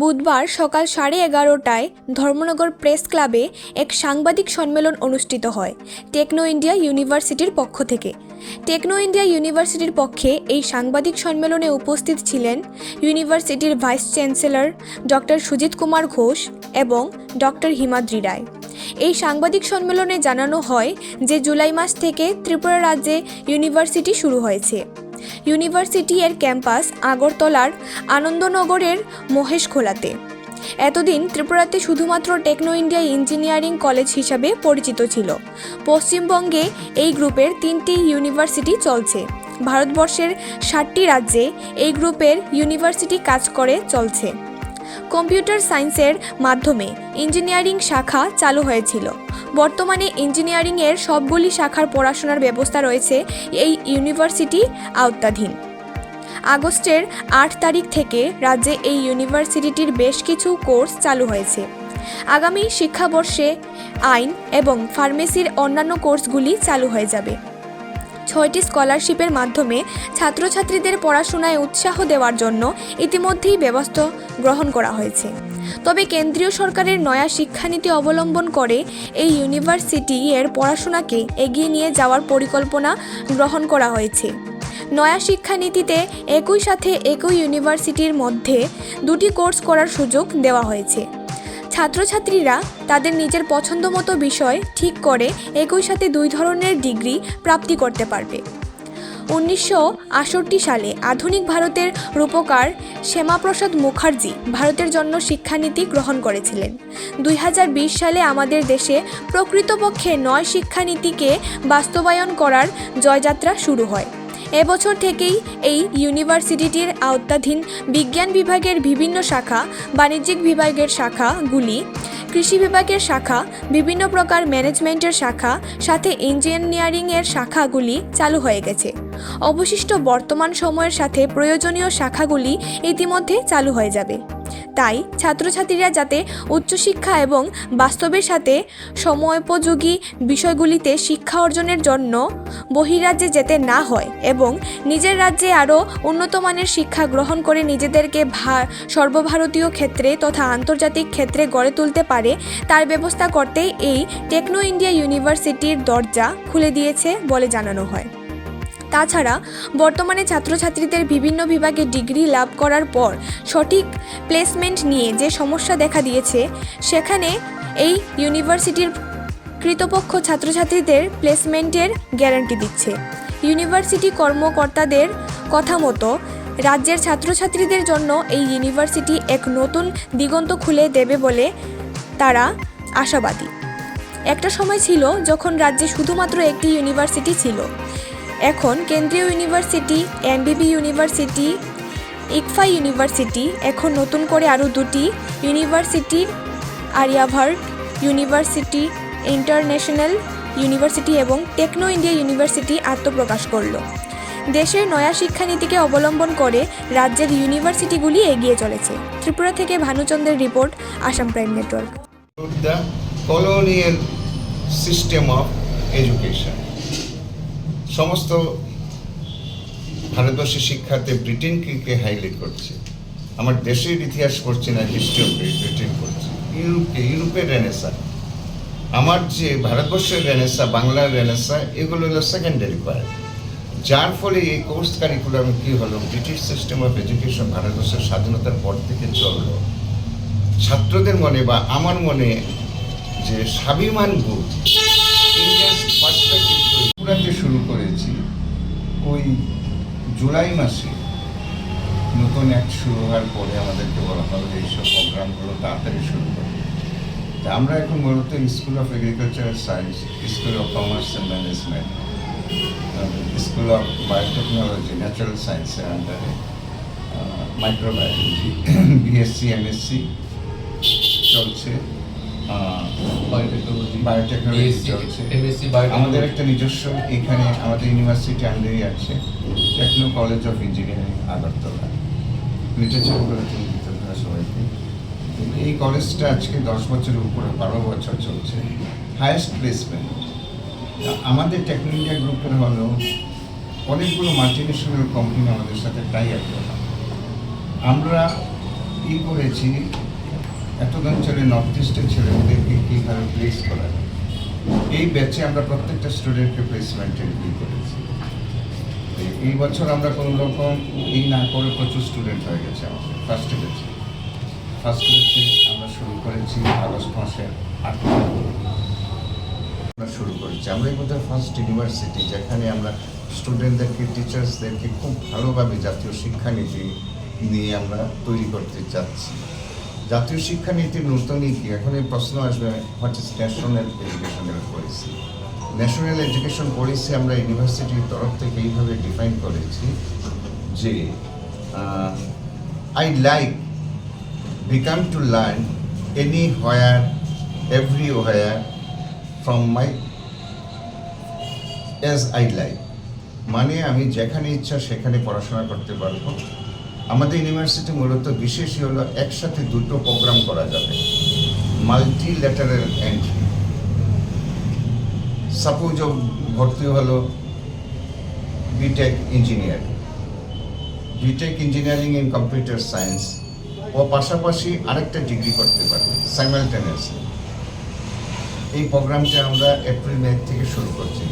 বুধবার সকাল সাড়ে এগারোটায় ধর্মনগর প্রেস ক্লাবে এক সাংবাদিক সম্মেলন অনুষ্ঠিত হয় টেকনো ইন্ডিয়া ইউনিভার্সিটির পক্ষ থেকে। টেকনো ইন্ডিয়া ইউনিভার্সিটির পক্ষে এই সাংবাদিক সম্মেলনে উপস্থিত ছিলেন ইউনিভার্সিটির vice chancellor doctor Sujit Kumar Ghosh এবং ডক্টর হিমাদ্রি রায়। এই সাংবাদিক সম্মেলনে জানানো হয় যে জুলাই মাস থেকে ত্রিপুরা রাজ্যে ইউনিভার্সিটি শুরু হয়েছে। ইউনিভার্সিটি এর ক্যাম্পাস আগরতলার আনন্দনগরের মহেশখোলাতে এতদিন ত্রিপুরাতে শুধুমাত্র টেকনো ইন্ডিয়া ইঞ্জিনিয়ারিং কলেজ হিসাবে পরিচিত ছিল। পশ্চিমবঙ্গে এই গ্রুপের তিনটি ইউনিভার্সিটি চলছে। ভারতবর্ষের ষাটটি রাজ্যে এই গ্রুপের ইউনিভার্সিটি কাজ করে, চলছে। কম্পিউটার সায়েন্সের মাধ্যমে ইঞ্জিনিয়ারিং শাখা চালু হয়েছিল। বর্তমানে ইঞ্জিনিয়ারিংয়ের সবগুলি শাখার পড়াশোনার ব্যবস্থা রয়েছে এই ইউনিভার্সিটি আওতাধীন। আগস্টের আট তারিখ থেকে রাজ্যে এই ইউনিভার্সিটিটির বেশ কিছু কোর্স চালু হয়েছে। আগামী শিক্ষাবর্ষে আইন এবং ফার্মেসির অন্যান্য কোর্সগুলি চালু হয়ে যাবে। ছয়টি স্কলারশিপের মাধ্যমে ছাত্রছাত্রীদের পড়াশোনায় উৎসাহ দেওয়ার জন্য ইতিমধ্যেই ব্যবস্থা গ্রহণ করা হয়েছে। তবে কেন্দ্রীয় সরকারের নয়া শিক্ষানীতি অবলম্বন করে এই ইউনিভার্সিটি এর পড়াশোনাকে এগিয়ে নিয়ে যাওয়ার পরিকল্পনা গ্রহণ করা হয়েছে। নয়া শিক্ষানীতিতে একই সাথে একই ইউনিভার্সিটির মধ্যে দুটি কোর্স করার সুযোগ দেওয়া হয়েছে। ছাত্রছাত্রীরা তাদের নিজের পছন্দমতো বিষয় ঠিক করে একই সাথে দুই ধরনের ডিগ্রি প্রাপ্তি করতে পারবে। উনিশশো আটষট্টি সালে আধুনিক ভারতের রূপকার শ্যামাপ্রসাদ মুখার্জি ভারতের জন্য শিক্ষানীতি গ্রহণ করেছিলেন। দুই হাজার বিশ সালে আমাদের দেশে প্রকৃতপক্ষে নয় শিক্ষানীতিকে বাস্তবায়ন করার জয়যাত্রা শুরু হয়। এবছর থেকেই এই ইউনিভার্সিটিটির আওতাধীন বিজ্ঞান বিভাগের বিভিন্ন শাখা, বাণিজ্যিক বিভাগের শাখাগুলি, কৃষি বিভাগের শাখা, বিভিন্ন প্রকার ম্যানেজমেন্টের শাখা, সাথে ইঞ্জিনিয়ারিংয়ের শাখাগুলি চালু হয়ে গেছে। অবশিষ্ট বর্তমান সময়ের সাথে প্রয়োজনীয় শাখাগুলি ইতিমধ্যে চালু হয়ে যাবে। তাই ছাত্রছাত্রীরা যাতে উচ্চশিক্ষা এবং বাস্তবের সাথে সময়োপযোগী বিষয়গুলিতে শিক্ষা অর্জনের জন্য বহিরাজ্যে যেতে না হয় এবং নিজের রাজ্যে আরও উন্নত মানের শিক্ষা গ্রহণ করে নিজেদেরকে সর্বভারতীয় ক্ষেত্রে তথা আন্তর্জাতিক ক্ষেত্রে গড়ে তুলতে পারে, তার ব্যবস্থা করতেই এই টেকনো ইন্ডিয়া ইউনিভার্সিটির দরজা খুলে দিয়েছে বলে জানানো হয়। তাছাড়া বর্তমানে ছাত্রছাত্রীদের বিভিন্ন বিভাগে ডিগ্রি লাভ করার পর সঠিক প্লেসমেন্ট নিয়ে যে সমস্যা দেখা দিয়েছে, সেখানে এই ইউনিভার্সিটির কৃতপক্ষ ছাত্রছাত্রীদের প্লেসমেন্টের গ্যারান্টি দিচ্ছে। ইউনিভার্সিটি কর্মকর্তাদের কথা মতো রাজ্যের ছাত্রছাত্রীদের জন্য এই ইউনিভার্সিটি এক নতুন দিগন্ত খুলে দেবে বলে তারা আশাবাদী। একটা সময় ছিল যখন রাজ্যে শুধুমাত্র একটি ইউনিভার্সিটি ছিল। এখন কেন্দ্রীয় university, MBB university ICFAI university, এখন নতুন করে আরও দুটি university Aryavart university, international university এবং টেকনো ইন্ডিয়া ইউনিভার্সিটি আত্মপ্রকাশ করল। দেশের নয়া শিক্ষানীতিকে অবলম্বন করে রাজ্যের ইউনিভার্সিটিগুলি এগিয়ে চলেছে। ত্রিপুরা থেকে ভানুচন্দ্রের report, Assam prime network. The colonial system of education. সমস্ত ভারতবর্ষের শিক্ষাতে ব্রিটেনকে হাইলাইট করছে। আমার দেশের ইতিহাস করছে না হিস্ট্রি অফ ব্রিটেন করছে ইউরোপকে ইউরোপের রেনেসা আমার যে ভারতবর্ষের রেনেসা বাংলার রেনেসা এগুলো হলো সেকেন্ডারি পার্ট যার ফলে এই কোর্স কারিকুলাম কী হলো? ব্রিটিশ সিস্টেম অফ এডুকেশন ভারতবর্ষের স্বাধীনতার পর থেকে চলল। ছাত্রদের মনে বা আমার মনে যে স্বাভিমান বোধ ইন্ডিয়ান শুরু ওই জুলাই মাসে নতুন এক শুরু হওয়ার পরে আমাদেরকে বলা হলো যে এইসব প্রোগ্রামগুলো তাড়াতাড়ি শুরু করে। তা আমরা এখন মূলত school of agriculture science school of commerce and management school of biotechnology natural সায়েন্সের আন্ডারে মাইক্রোবায়োলজি বিএসসি এমএসসি চলছে। আমাদের একটা নিজস্ব এখানে আমাদের ইউনিভার্সিটি আন্ডারই আছে techno college of engineering Agartala. সবাইকে। এই কলেজটা আজকে দশ বছরের উপরে বারো বছর চলছে। হায়েস্ট প্লেসমেন্ট আমাদের টেকনো ইন্ডিয়া গ্রুপের হলো অনেকগুলো মাল্টিনেশনাল কোম্পানি আমাদের সাথে টাই আপ করা। আমরা কি করেছি এতদিন চলে নর্থ ইস্টের ছেলেমেয়েদেরকে কীভাবে প্লেস করা। এই ব্যাচে আমরা প্রত্যেকটা স্টুডেন্টকে প্লেসমেন্টের কি করেছি। এই বছর আমরা কোনো রকম এই না করে প্রচুর স্টুডেন্ট হয়ে গেছে আমাদের ফার্স্ট ব্যাচে ফার্স্ট ব্যাচে আমরা শুরু করেছি আগস্ট মাসের আট আমরা শুরু করেছি। আমরা বোধহয় ফার্স্ট ইউনিভার্সিটি যেখানে আমরা স্টুডেন্টদেরকে টিচার্সদেরকে খুব ভালোভাবে জাতীয় শিক্ষানীতি নিয়ে আমরা তৈরি করতে চাচ্ছি। জাতীয় শিক্ষানীতির নূতনই কি এখন এই প্রশ্ন আসবে what national educational policy national education policy আমরা ইউনিভার্সিটির তরফ থেকে এইভাবে ডিফাইন করেছি যে I like become to learn any learn anywhere, everywhere from my as I like. মানে আমি যেখানে ইচ্ছা সেখানে পড়াশোনা করতে পারব আমাদের ইউনিভার্সিটি মূলত বিশেষই হলো একসাথে দুটো প্রোগ্রাম করা যাবে। Multi lateral entry. সাপোজ ভর্তি হলো BTech engineer. BTech engineering in computer science. ও পাশাপাশি আরেকটা ডিগ্রি করতে পারবে সাইমালটেনিয়াসলি। এই প্রোগ্রামটা আমরা এপ্রিল, মে থেকে শুরু করছি।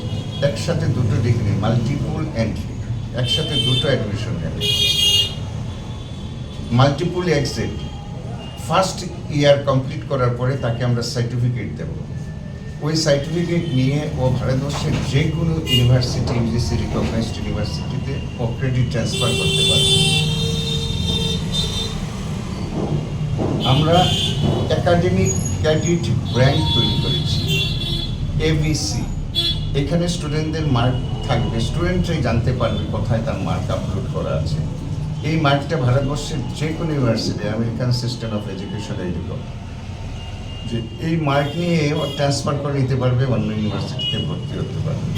একসাথে দুটো ডিগ্রি, মাল্টিপুল এন্ট্রি। একসাথে দুটো অ্যাডমিশন নেবে multiple exit first year complete করার পরে তাকে আমরা সার্টিফিকেট দেব। ওই সার্টিফিকেট নিয়ে ও ভারতবর্ষের যে কোনো ইউনিভার্সিটি ইউজিসি রিকগনাইজড ইউনিভার্সিটিতে ও ক্রেডিট ট্রান্সফার করতে পারবে। আমরা একাডেমিক ক্রেডিট ব্র্যান্ড তৈরি করেছি এবিসি এখানে স্টুডেন্টদের মার্ক থাকবে। স্টুডেন্টরাই জানতে পারবে কোথায় তার মার্ক আপলোড করা আছে। এই মার্কটা ভারতবর্ষের যে কোনো university American system of education এইরকম যে এই মার্ক নিয়ে ট্রান্সফার করে নিতে পারবে, অন্য ইউনিভার্সিটিতে ভর্তি হতে পারবে।